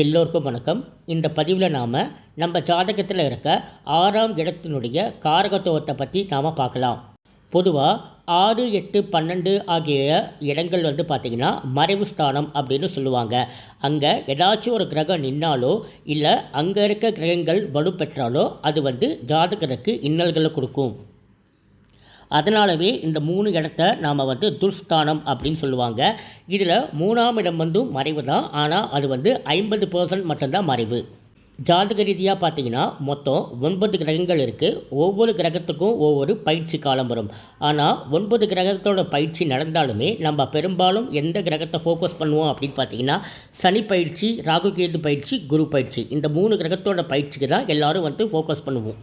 எல்லோருக்கும் வணக்கம். இந்த பதிவில் நாம் நம்ம ஜாதகத்தில் இருக்க ஆறாம் இடத்தினுடைய காரகத்துவத்தை பற்றி நாம் பார்க்கலாம். பொதுவாக ஆறு எட்டு பன்னெண்டு ஆகிய இடங்கள் வந்து பார்த்திங்கன்னா மறைவு ஸ்தானம் அப்படின்னு சொல்லுவாங்க. அங்கே ஏதாச்சும் ஒரு கிரகம் நின்னாலோ இல்லை அங்கே இருக்க கிரகங்கள் வலுப்பெற்றாலோ அது வந்து ஜாதகருக்கு இன்னல்களை கொடுக்கும். அதனாலவே இந்த மூணு இடத்த நாம் வந்து துர்ஸ்தானம் அப்படின்னு சொல்லுவாங்க. இதில் மூணாம் இடம் வந்து மறைவு தான். ஆனால் அது வந்து ஐம்பது பர்சன்ட் மட்டும்தான் மறைவு. ஜாதக ரீதியாக பார்த்தீங்கன்னா மொத்தம் ஒன்பது கிரகங்கள் இருக்குது ஒவ்வொரு கிரகத்துக்கும் ஒவ்வொரு பயிற்சி காலம் வரும். ஆனால் ஒன்பது கிரகத்தோட பயிற்சி நடந்தாலுமே நம்ம பெரும்பாலும் எந்த கிரகத்தை ஃபோக்கஸ் பண்ணுவோம் அப்படின்னு பார்த்தீங்கன்னா சனி பயிற்சி ராகு கேது பயிற்சி குரு பயிற்சி. இந்த மூணு கிரகத்தோட பயிற்சிக்கு தான் எல்லோரும் வந்து ஃபோக்கஸ் பண்ணுவோம்.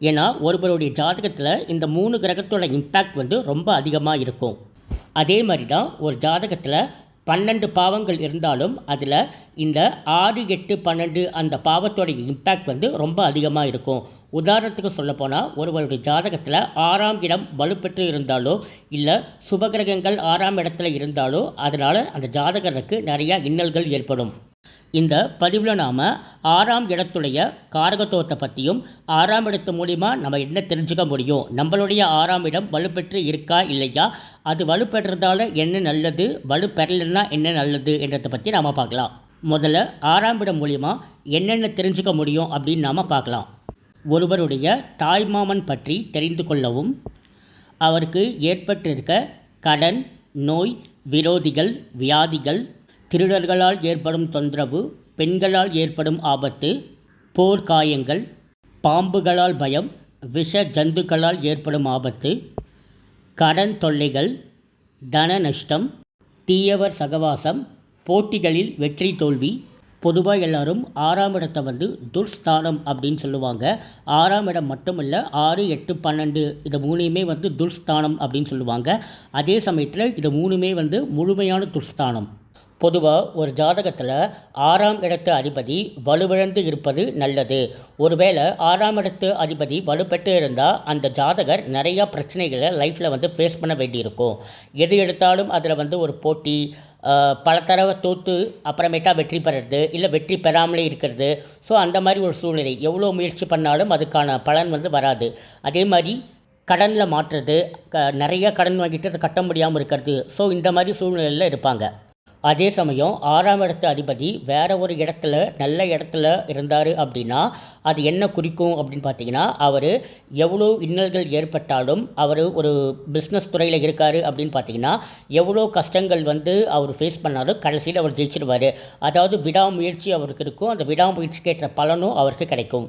ஏன்னா ஒருவருடைய ஜாதகத்தில் இந்த மூணு கிரகத்தோட இம்பேக்ட் வந்து ரொம்ப அதிகமாக இருக்கும். அதே மாதிரி தான் ஒரு ஜாதகத்தில் பன்னெண்டு பாவங்கள் இருந்தாலும் அதில் இந்த ஆறு எட்டு பன்னெண்டு அந்த பாவத்தோடைய இம்பேக்ட் வந்து ரொம்ப அதிகமாக இருக்கும். உதாரணத்துக்கு சொல்லப்போனால் ஒருவருடைய ஜாதகத்தில் ஆறாம் இடம் வலுப்பெற்று இருந்தாலோ இல்லை சுபகிரகங்கள் ஆறாம் இடத்துல இருந்தாலோ அதனால் அந்த ஜாதகருக்கு நிறையா இன்னல்கள் ஏற்படும். இந்த பதிவில் நாம் ஆறாம் இடத்துடைய காரகத்துவத்தை பற்றியும் ஆறாம் இடத்து மூலிமா நம்ம என்ன தெரிஞ்சுக்க முடியும்? நம்மளுடைய ஆறாம் இடம் வலுப்பெற்று இருக்கா இல்லையா? அது வலுப்பெற்றதால என்ன நல்லது? வலுப்பெறலைன்னா என்ன நல்லது என்றதை பற்றி நாம் பார்க்கலாம். முதல்ல ஆறாம் இடம் மூலிமா என்னென்ன தெரிஞ்சுக்க முடியும் அப்படின்னு நாம் பார்க்கலாம். ஒருவருடைய தாய்மாமன் பற்றி தெரிந்து கொள்ளவும் அவருக்கு ஏற்பட்டிருக்க கடன் நோய் விரோதிகள் வியாதிகள் திருடர்களால் ஏற்படும் தொந்தரவு பெண்களால் ஏற்படும் ஆபத்து போர்க்காயங்கள் பாம்புகளால் பயம் விஷ ஜந்துக்களால் ஏற்படும் ஆபத்து கடன் தொல்லைகள் தன நஷ்டம் தீயவர் சகவாசம் போட்டிகளில் வெற்றி தோல்வி. பொதுவாக எல்லாரும் ஆறாம் இடத்தை வந்து துர்ஸ்தானம் அப்படின்னு சொல்லுவாங்க. ஆறாம் இடம் மட்டும் இல்லை ஆறு எட்டு பன்னெண்டு இது மூணுமே வந்து துர்ஸ்தானம் அப்படின்னு சொல்லுவாங்க. அதே சமயத்தில் இது மூணுமே வந்து முழுமையான துர்ஸ்தானம். பொதுவாக ஒரு ஜாதகத்தில் ஆறாம் இடத்து அதிபதி வலுவிழந்து இருப்பது நல்லது. ஒருவேளை ஆறாம் இடத்து அதிபதி வலுப்பெற்று இருந்தால் அந்த ஜாதகர் நிறையா பிரச்சனைகளை லைஃப்பில் வந்து ஃபேஸ் பண்ண வேண்டியிருக்கும். எது எடுத்தாலும் அதில் வந்து ஒரு போட்டி பல தடவை தோற்று அப்புறமேட்டா வெற்றி பெறுறது இல்லை வெற்றி பெறாமலே இருக்கிறது. ஸோ அந்த மாதிரி ஒரு சூழ்நிலை. எவ்வளோ முயற்சி பண்ணாலும் அதுக்கான பலன் வந்து வராது. அதே மாதிரி கடனில் மாற்றுறது க நிறைய கடன் வாங்கிட்டு அதை கட்ட முடியாமல் இருக்கிறது. ஸோ இந்த மாதிரி சூழ்நிலையில் இருப்பாங்க. அதே சமயம் ஆறாம் இடத்து அதிபதி வேற ஒரு இடத்துல நல்ல இடத்துல இருந்தார் அப்படின்னா அது என்ன குறிக்கும் அப்படின்னு பார்த்தீங்கன்னா அவர் எவ்வளோ இன்னல்கள் ஏற்பட்டாலும் அவர் ஒரு பிஸ்னஸ் துறையில் இருக்கார் அப்படின்னு பார்த்தீங்கன்னா எவ்வளோ கஷ்டங்கள் வந்து அவர் ஃபேஸ் பண்ணாலும் கடைசியில் அவர் ஜெயிச்சிடுவார் அதாவது விடாமுயற்சி அவருக்கு இருக்கும் அந்த விடாமுயற்சிக்கு ஏற்ற பலனும் அவருக்கு கிடைக்கும்.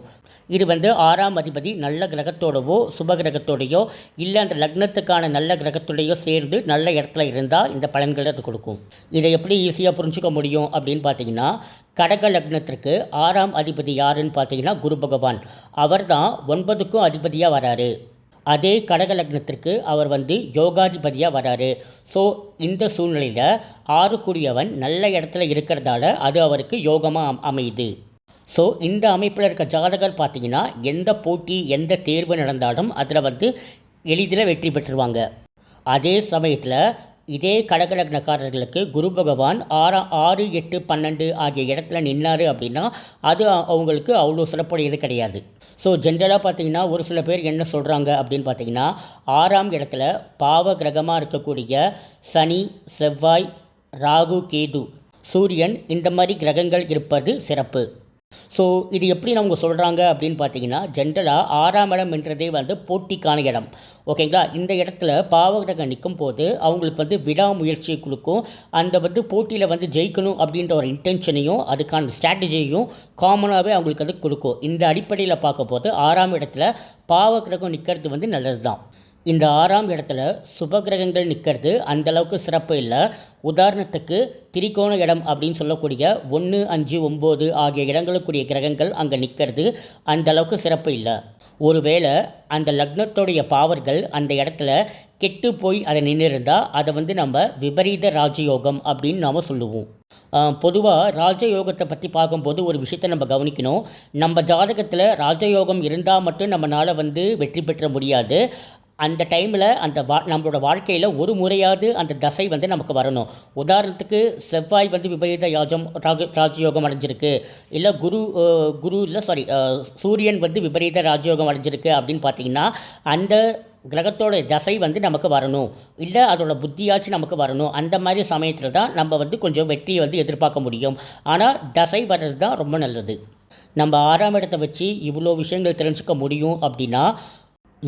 இது வந்து ஆறாம் அதிபதி நல்ல கிரகத்தோடவோ சுப கிரகத்தோடையோ இல்லை அந்த லக்னத்துக்கான நல்ல கிரகத்தோடையோ சேர்ந்து நல்ல இடத்துல இருந்தால் இந்த பலன்களை அது கொடுக்கும். இதை எப்படி ஈஸியாக புரிஞ்சுக்க முடியும் அப்படின்னு பார்த்தீங்கன்னா கடக லக்னத்திற்கு ஆறாம் அதிபதி யாருன்னு பார்த்தீங்கன்னா குரு பகவான். அவர் தான் ஒன்பதுக்கும் அதிபதியாக வராரு. அதே கடக லக்னத்திற்கு அவர் வந்து யோகாதிபதியாக வராரு. ஸோ இந்த சூழ்நிலையில் ஆறுக்குரியவன் நல்ல இடத்துல இருக்கிறதால அது அவருக்கு யோகமாக அமையுது. ஸோ இந்த அமைப்பில் இருக்க ஜாதகர் பார்த்தீங்கன்னா எந்த போட்டி எந்த தேர்வு நடந்தாலும் அதில் வந்து எளிதில் வெற்றி பெற்றுருவாங்க. அதே சமயத்தில் இதே கடகலக்னக்காரர்களுக்கு குரு பகவான் ஆறா ஆறு எட்டு பன்னெண்டு ஆகிய இடத்துல நின்னார் அப்படின்னா அது அவங்களுக்கு அவ்வளோ சிறப்புடையது கிடையாது. ஸோ ஜென்ரலாக பார்த்தீங்கன்னா ஒரு சில பேர் என்ன சொல்கிறாங்க அப்படின்னு பார்த்தீங்கன்னா ஆறாம் இடத்துல பாவ கிரகமாக இருக்கக்கூடிய சனி செவ்வாய் ராகு கேது சூரியன் இந்த மாதிரி கிரகங்கள் இருப்பது சிறப்பு. ஸோ இது எப்படி அவங்க சொல்கிறாங்க அப்படின்னு பார்த்தீங்கன்னா ஜென்ரலாக ஆறாம் இடம் என்றதே வந்து போட்டிக்கான இடம். ஓகேங்களா இந்த இடத்துல பாவகிரகம் நிற்கும் போது அவங்களுக்கு வந்து விடாமுயற்சியை கொடுக்கும். அந்த வந்து போட்டியில் வந்து ஜெயிக்கணும் அப்படின்ற ஒரு இன்டென்ஷனையும் அதுக்கான ஸ்ட்ராட்டஜியையும் காமனாகவே அவங்களுக்கு அது கொடுக்கும். இந்த அடிப்படையில் பார்க்க போது ஆறாம் இடத்துல பாவகிரகம் நிற்கிறது வந்து நல்லது தான் இந்த ஆறாம் இடத்துல சுபகிரகங்கள் நிற்கிறது அந்த அளவுக்கு சிறப்பு இல்லை. உதாரணத்துக்கு திரிகோண இடம் அப்படின்னு சொல்லக்கூடிய ஒன்று அஞ்சு ஒம்பது ஆகிய இடங்களுக்குரிய கிரகங்கள் அங்கே நிற்கிறது அந்தளவுக்கு சிறப்பு இல்லை. ஒருவேளை அந்த லக்னத்துடைய பாவர்கள் அந்த இடத்துல கெட்டு போய் அதை நின்று இருந்தால் அதை வந்து நம்ம விபரீத ராஜயோகம் அப்படின்னு நாம் சொல்லுவோம். பொதுவாக ராஜயோகத்தை பற்றி பார்க்கும்போது ஒரு விஷயத்தை நம்ம கவனிக்கணும். நம்ம ஜாதகத்தில் ராஜயோகம் இருந்தால் மட்டும் நம்மளால் வந்து வெற்றி பெற்ற முடியாது. அந்த டைமில் அந்த வா நம்மளோட வாழ்க்கையில் ஒரு முறையாவது அந்த தசை வந்து நமக்கு வரணும். உதாரணத்துக்கு செவ்வாய் வந்து விபரீத யாஜம் ராகு ராஜயோகம் அடைஞ்சிருக்கு. இல்லை குரு குரு இல்லை சாரி சூரியன் வந்து விபரீத ராஜயோகம் அடைஞ்சிருக்கு அப்படின்னு பார்த்தீங்கன்னா அந்த கிரகத்தோட தசை வந்து நமக்கு வரணும். இல்லை அதோட புத்தியாச்சும் நமக்கு வரணும். அந்த மாதிரி சமயத்தில் தான் நம்ம வந்து கொஞ்சம் வெற்றியை வந்து எதிர்பார்க்க முடியும். ஆனால் தசை வர்றது தான் ரொம்ப நல்லது. நம்ம ஆறாம் இடத்தை வச்சு இவ்வளோ விஷயங்கள் தெரிஞ்சுக்க முடியும் அப்படின்னா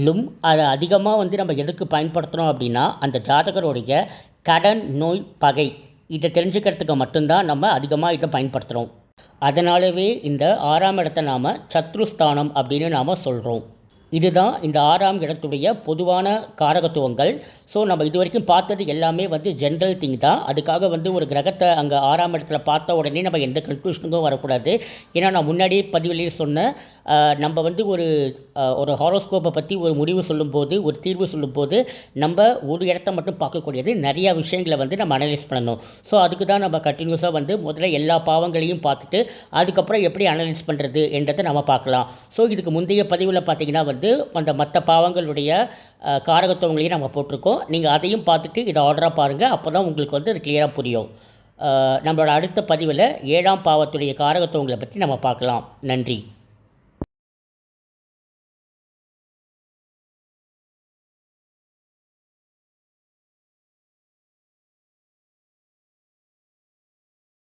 லும் அதை அதிகமாக வந்து நம்ம எதுக்கு பயன்படுத்துகிறோம் அப்படின்னா அந்த ஜாதகருடைய கடன் நோய் பகை இதை தெரிஞ்சுக்கிறதுக்கு மட்டும்தான் நம்ம அதிகமாக இதை பயன்படுத்துகிறோம் அதனாலவே இந்த ஆறாம் இடத்தை நாம் சத்ருஸ்தானம் அப்படின்னு நாம் சொல்கிறோம் இதுதான் இந்த ஆறாம் இடத்துடைய பொதுவான காரகத்துவங்கள். ஸோ நம்ம இது வரைக்கும் பார்த்தது எல்லாமே வந்து ஜென்ரல் திங் தான். அதுக்காக வந்து ஒரு கிரகத்தை அங்கே ஆறாம் இடத்துல பார்த்த உடனே நம்ம எந்த கன்க்ளூஷனுக்கும் வரக்கூடாது. ஏன்னா நான் முன்னாடி பதிவிலேயே சொன்னேன் நம்ம வந்து ஒரு ஒரு ஹாரோஸ்கோப்பை பற்றி ஒரு முடிவு சொல்லும்போது ஒரு தீர்வு சொல்லும்போது நம்ம ஒரு இடத்த மட்டும் பார்க்கக்கூடியது நிறையா விஷயங்களை வந்து நம்ம அனலைஸ் பண்ணணும். ஸோ அதுக்கு தான் நம்ம கண்டினியூஸாக வந்து முதல்ல எல்லா பாவங்களையும் பார்த்துட்டு அதுக்கப்புறம் எப்படி அனலைஸ் பண்ணுறது என்றதை நம்ம பார்க்கலாம். ஸோ இதுக்கு முந்தைய பதிவில் பார்த்தீங்கன்னா வந்து அந்த மற்ற பாவங்களுடைய காரகத்துவங்களையும் நம்ம போட்டிருக்கோம். நீங்கள் அதையும் பார்த்துட்டு இதை ஆர்டராக பாருங்கள் அப்போ தான் உங்களுக்கு வந்து அது கிளியராக புரியும். நம்மளோட அடுத்த பதிவில் ஏழாம் பாவத்துடைய காரகத்துவங்களை பற்றி நம்ம பார்க்கலாம். நன்றி.